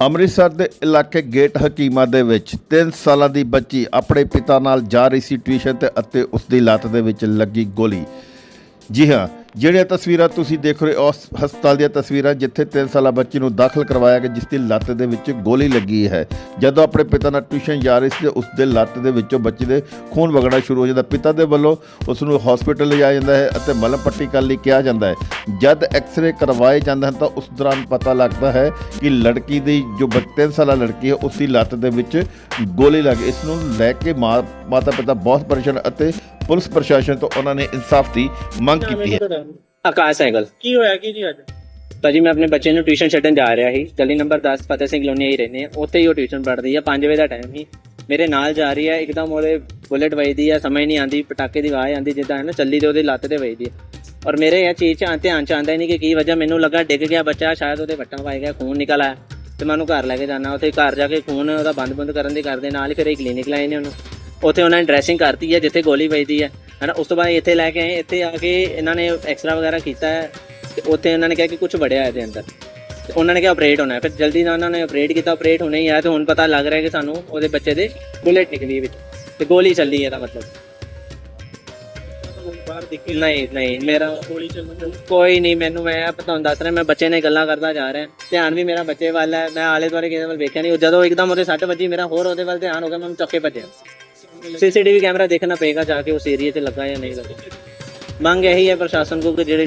ਅੰਮ੍ਰਿਤਸਰ ਦੇ ਇਲਾਕੇ ਗੇਟ ਹਕੀਮਾ ਦੇ ਵਿੱਚ 3 ਸਾਲਾਂ ਦੀ ਬੱਚੀ ਆਪਣੇ ਪਿਤਾ ਨਾਲ ਜਾ ਰਹੀ ਸੀ ਟਿਊਸ਼ਨ ਤੇ ਅਤੇ ਉਸ ਦੀ ਲੱਤ ਦੇ ਵਿੱਚ ਲੱਗੀ ਗੋਲੀ। ਜੀ ਹਾਂ ਜਿਹੜੀਆਂ ਤਸਵੀਰਾਂ ਤੁਸੀਂ ਦੇਖ ਰਹੇ ਹੋ, ਉਸ ਹਸਪਤਾਲ ਦੀਆਂ ਤਸਵੀਰਾਂ ਜਿੱਥੇ 3 ਸਾਲਾ ਬੱਚੀ ਨੂੰ ਦਾਖਲ ਕਰਵਾਇਆ ਗਿਆ, ਜਿਸ ਦੀ ਲੱਤ ਦੇ ਵਿੱਚ ਗੋਲੀ ਲੱਗੀ ਹੈ। ਜਦੋਂ ਆਪਣੇ ਪਿਤਾ ਨਾਲ ਟਿਊਸ਼ਨ ਜਾ ਰਹੀ ਸੀ ਤੇ ਉਸ ਦੇ ਲੱਤ ਦੇ ਵਿੱਚੋਂ ਬੱਚੀ ਦੇ ਖੂਨ ਵਗਣਾ ਸ਼ੁਰੂ ਹੋ ਜਾਂਦਾ। ਪਿਤਾ ਦੇ ਵੱਲੋਂ ਉਸ ਨੂੰ ਹਸਪੀਟਲ ਲਿਜਾਇਆ ਜਾਂਦਾ ਹੈ ਅਤੇ ਮਲਮ ਪੱਟੀ ਕਰਨ ਲਈ ਕਿਹਾ ਜਾਂਦਾ ਹੈ। ਜਦ ਐਕਸ-ਰੇ ਕਰਵਾਏ ਜਾਂਦੇ ਹਨ ਤਾਂ ਉਸ ਦੌਰਾਨ ਪਤਾ ਲੱਗਦਾ ਹੈ ਕਿ ਲੜਕੀ ਦੀ ਜੋ 3 ਸਾਲਾ ਲੜਕੀ ਹੈ, ਉਸ ਦੀ ਲੱਤ ਦੇ ਵਿੱਚ ਗੋਲੀ ਲੱਗ ਇਸ ਨੂੰ ਲੈ ਕੇ ਮਾਂ ਮਾਤਾ ਪਿਤਾ ਬਹੁਤ ਪਰੇਸ਼ਾਨ ਅਤੇ ਪੁਲਿਸ ਪ੍ਰਸ਼ਾਸਨ ਤੋਂ ਉਹਨਾਂ ਨੇ ਇਨਸਾਫ ਦੀ ਮੰਗ ਕੀਤੀ ਹੈ। ਆਕਾਸ਼ ਸਾਈਕਲ ਕੀ ਹੋਇਆ ਕੀ ਜੀ ਅੱਜ? ਭਾਜੀ ਮੈਂ ਆਪਣੇ ਬੱਚੇ ਨੂੰ ਟਿਊਸ਼ਨ ਛੱਡਣ ਜਾ ਰਿਹਾ ਸੀ। ਗਲੀ ਨੰਬਰ 10 ਫਤਿਹ ਸਿੰਘ ਕਲੋਨੀ ਹੀ ਰਹਿੰਦੇ ਆ ਉੱਥੇ ਹੀ ਉਹ ਟਿਊਸ਼ਨ ਪੜ੍ਹਦੀ ਆ। 5 ਵਜੇ ਦਾ ਟਾਈਮ ਸੀ। ਮੇਰੇ ਨਾਲ ਜਾ ਰਹੀ ਹੈ ਇੱਕਦਮ ਉਹਦੇ ਬੁਲੇਟ ਵੱਜਦੀ ਆ। ਸਮਝ ਨਹੀਂ ਆਂਦੀ ਪਟਾਕੇ ਦੀ ਆਵਾਜ਼ ਆਂਦੀ ਜਿੱਦਾਂ ਹੈ ਨਾ ਚੱਲੀ ਤੇ ਉਹਦੀ ਲੱਤ ਤੇ ਵੱਜਦੀ ਆ। ਔਰ ਮੇਰੇ ਇਹ ਚੀਜ਼ 'ਚ ਆਂ- ਧਿਆਨ ਚ ਆਂਦਾ ਨਹੀਂ ਕਿ ਕੀ ਵਜ੍ਹਾ। ਮੈਨੂੰ ਲੱਗਾ ਡਿੱਗ ਗਿਆ ਬੱਚਾ। ਸ਼ਾਇਦ ਉਹਦੇ ਵੱਟਾਂ ਪਾਈ ਗਿਆ ਖੂਨ ਨਿਕਲ ਆਇਆ। ਤੇ ਮੈਂ ਉਹਨੂੰ ਘਰ ਲੈ ਕੇ ਜਾਣਾ ਉੱਥੇ ਘਰ ਜਾ ਕੇ ਖੂਨ ਉਹਦਾ ਬੰਦ ਬੰਦ ਕਰਨ ਦੇ ਕਰਦੇ। ਨਾਲ ਹੀ ਫਿਰ ਇਹ ਕਲੀਨਿਕ ਲਾਏ ਨੇ ਉਹਨੂੰ। ਉੱਥੇ ਉਹਨਾਂ ਨੇ ਡਰੈਸਿੰਗ ਕਰਤੀ ਹੈ ਜਿੱਥੇ ਗੋਲੀ ਵੱਜਦੀ ਹੈ। ਹਨਾ ਉਸ ਤੋਂ ਬਾਅਦ ਇੱਥੇ ਲੈ ਕੇ ਆਏ ਇੱਥੇ ਆ ਕੇ ਇਹਨਾਂ ਨੇ ਐਕਸਰਾ ਵਗੈਰਾ ਕੀਤਾ ਹੈ ਤੇ ਉੱਥੇ ਉਹਨਾਂ ਨੇ ਕਿਹਾ ਕਿ ਕੁਝ ਵੜਿਆ ਇਹਦੇ ਅੰਦਰ। ਤੇ ਉਹਨਾਂ ਨੇ ਕਿਹਾ ਆਪਰੇਟ ਹੋਣਾ ਹੈ। ਫਿਰ ਜਲਦੀ ਨਾਲ ਉਹਨਾਂ ਨੇ ਆਪਰੇਟ ਕੀਤਾ ਆਪਰੇਟ ਹੋਣਾ ਹੀ ਹੈ ਤੇ ਹੁਣ ਪਤਾ ਲੱਗ ਰਿਹਾ ਕਿ ਸਾਨੂੰ ਉਹਦੇ ਬੱਚੇ ਦੇ ਬੁਲੇਟ ਨਿਕਲੀ ਵਿੱਚ। ਤੇ ਗੋਲੀ ਚੱਲੀ ਇਹਦਾ ਮਤਲਬ। ਬਾਹਰ ਦਿਖੇ ਨਹੀਂ ਨਹੀਂ ਮੇਰਾ ਗੋਲੀ ਚੱਲਣ ਕੋਈ ਨਹੀਂ ਮੈਨੂੰ ਮੈਂ ਤੁਹਾਨੂੰ ਦੱਸ ਰਿਹਾ ਮੈਂ ਬੱਚੇ ਨੇ ਗੱਲਾਂ ਕਰਦਾ ਜਾ ਰਿਹਾ। ਧਿਆਨ ਵੀ ਮੇਰਾ ਬੱਚੇ ਵੱਲ ਹੈ ਮੈਂ ਆਲੇ ਦੁਆਲੇ ਕਿਸੇ ਵੱਲ ਵੇਖਿਆ ਨਹੀਂ। ਉਹ ਜਦੋਂ ਇੱਕਦਮ ਉਹਦੇ ਸੱਟ ਵੱਜੀ ਮੇਰਾ ਹੋਰ ਉਹਦੇ ਵੱਲ ਧਿਆਨ ਹੋ ਗਿਆ ਮੈਂ ਚੱਕੇ ਭੱਜਿਆ। ਸੀਸੀਟੀਵੀ ਕੈਮਰਾ ਦੇਖਣਾ ਪਏਗਾ ਜਾ ਕੇ ਉਸ ਏਰੀਆ ਤੇ ਲੱਗਾ ਜਾਂ ਨਹੀਂ ਲੱਗਾ। ਮੰਗ ਇਹੀ ਹੈ ਪ੍ਰਸ਼ਾਸਨ ਕੋਲ ਕਿ ਜਿਹੜੇ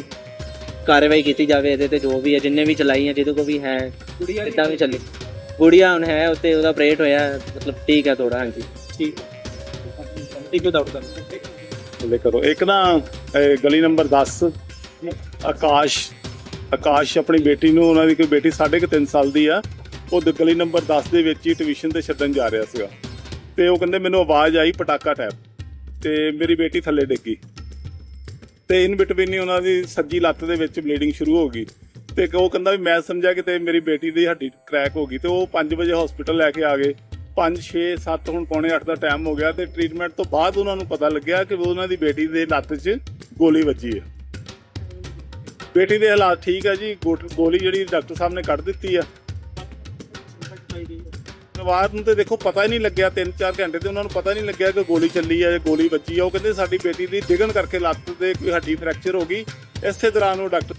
ਕਾਰਵਾਈ ਕੀਤੀ ਜਾਵੇ ਇਹਦੇ ਤੇ ਜੋ ਵੀ ਹੈ ਜਿੰਨੇ ਵੀ ਚਲਾਈ ਹੈ ਜਿਹਦੇ ਕੋ ਵੀ ਹੈ ਇਦਾਂ ਵੀ ਚੱਲੀ। ਗੁੜੀਆ ਹੁਣ ਹੈ ਉੱਤੇ ਉਹਦਾ ਆਪਰੇਟ ਹੋਇਆ ਮਤਲਬ ਠੀਕ ਹੈ ਥੋੜਾ ਹਾਂਜੀ। ਠੀਕ। ਇੱਕ ਕਰੋ ਇੱਕ ਨਾ ਗਲੀ ਨੰਬਰ 10 ਆਕਾਸ਼ ਆਕਾਸ਼ ਆਪਣੀ ਬੇਟੀ ਨੂੰ ਉਹਨਾਂ ਦੀ ਕੋਈ ਬੇਟੀ ਸਾਢੇ ਕੁ ਤਿੰਨ ਸਾਲ ਦੀ ਆ ਉਹ ਗਲੀ ਨੰਬਰ 10 ਦੇ ਵਿੱਚ ਹੀ ਟਿਊਸ਼ਨ ਤੇ ਛੱਡਣ ਜਾ ਰਿਹਾ ਸੀਗਾ। ਤੇ ਉਹ ਕਹਿੰਦੇ ਮੈਨੂੰ ਆਵਾਜ਼ ਆਈ ਪਟਾਕਾ ਟੈਪ ਤੇ ਮੇਰੀ ਬੇਟੀ ਥੱਲੇ ਡਿੱਗੀ। ਤੇ ਇਨ ਬਿਟਵੀਨ ਹੀ ਉਹਨਾਂ ਦੀ ਸੱਜੀ ਲੱਤ ਦੇ ਵਿੱਚ ਬਲੀਡਿੰਗ ਸ਼ੁਰੂ ਹੋ ਗਈ। ਤੇ ਉਹ ਕਹਿੰਦਾ ਵੀ ਮੈਂ ਸਮਝਿਆ ਕਿ ਤੇ ਮੇਰੀ ਬੇਟੀ ਦੀ ਹੱਡੀ ਕ੍ਰੈਕ ਹੋ ਗਈ। ਤੇ ਉਹ 5 ਵਜੇ ਹਸਪੀਟਲ ਲੈ ਕੇ ਆ ਗਏ। 5 6 7 ਹੁਣ ਪੌਣੇ 8 ਦਾ ਟਾਈਮ ਹੋ ਗਿਆ ਤੇ ਟ੍ਰੀਟਮੈਂਟ ਤੋਂ ਬਾਅਦ ਉਹਨਾਂ ਨੂੰ ਪਤਾ ਲੱਗਿਆ ਕਿ ਉਹਨਾਂ ਦੀ ਬੇਟੀ ਦੇ ਲੱਤ 'ਚ ਗੋਲੀ ਵੱਜੀ ਹੈ। ਬੇਟੀ ਦੇ ਹਾਲਾਤ ਠੀਕ ਹੈ ਜੀ। ਗੋਟ- ਗੋਲੀ ਜਿਹੜੀ ਡਾਕਟਰ ਸਾਹਿਬ ਨੇ ਕੱਢ ਦਿੱਤੀ ਆ ਪਰਿਵਾਰ ਨੂੰ ਤੇ ਦੇਖੋ ਪਤਾ ਹੀ ਨਹੀਂ ਲੱਗਿਆ 3-4 ਘੰਟੇ ਤੇ ਉਹਨਾਂ ਨੂੰ ਪਤਾ ਨਹੀਂ ਲੱਗਿਆ ਕਿ ਗੋਲੀ ਚੱਲੀ ਹੈ ਜਾਂ ਗੋਲੀ ਵੱਜੀ ਆ। ਉਹ ਕਹਿੰਦੇ ਸਾਡੀ ਬੇਟੀ ਦੀ ਡਿਗਣ ਕਰਕੇ ਲੱਤ ਤੇ ਕੋਈ ਹੱਡੀ ਫ੍ਰੈਕਚਰ ਹੋ ਗਈ। ਇਸੇ ਦੌਰਾਨ ਉਹ ਡਾਕਟਰ